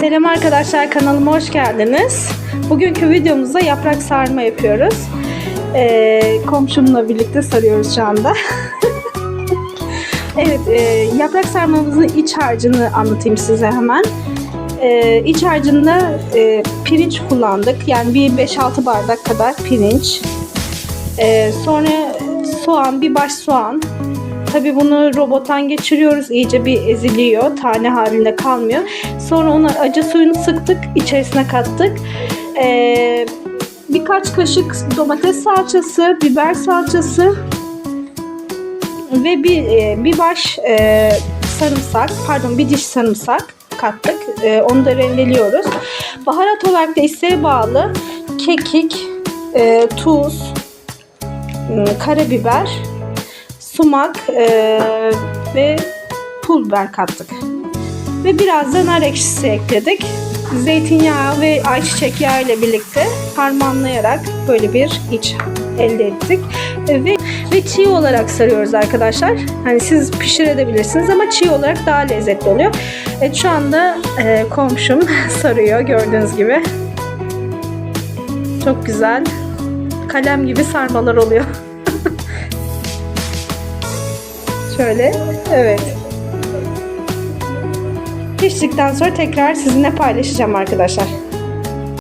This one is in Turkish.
Selam arkadaşlar kanalıma hoş geldiniz. Bugünkü videomuzda yaprak sarma yapıyoruz. Ee, komşumla birlikte sarıyoruz şu anda. evet e, yaprak sarmamızın iç harcını anlatayım size hemen. Ee, iç harcında e, pirinç kullandık. Yani bir 5-6 bardak kadar pirinç. Ee, sonra soğan, bir baş soğan, Tabii bunu robottan geçiriyoruz. İyice bir eziliyor. Tane halinde kalmıyor. Sonra ona acı suyunu sıktık. içerisine kattık. Ee, birkaç kaşık domates salçası, biber salçası ve bir, e, bir baş e, sarımsak, pardon bir diş sarımsak kattık. E, onu da rendeliyoruz. Baharat olarak da isteğe bağlı kekik, e, tuz, m, karabiber, sumak e, ve pul biber kattık. Ve biraz da nar ekşisi ekledik. Zeytinyağı ve ayçiçek yağı ile birlikte harmanlayarak böyle bir iç elde ettik. E, Ve, ve çiğ olarak sarıyoruz arkadaşlar. Hani siz pişirebilirsiniz ama çiğ olarak daha lezzetli oluyor. Evet şu anda e, komşum sarıyor gördüğünüz gibi. Çok güzel. Kalem gibi sarmalar oluyor. Şöyle. Evet. Piştikten sonra tekrar sizinle paylaşacağım arkadaşlar.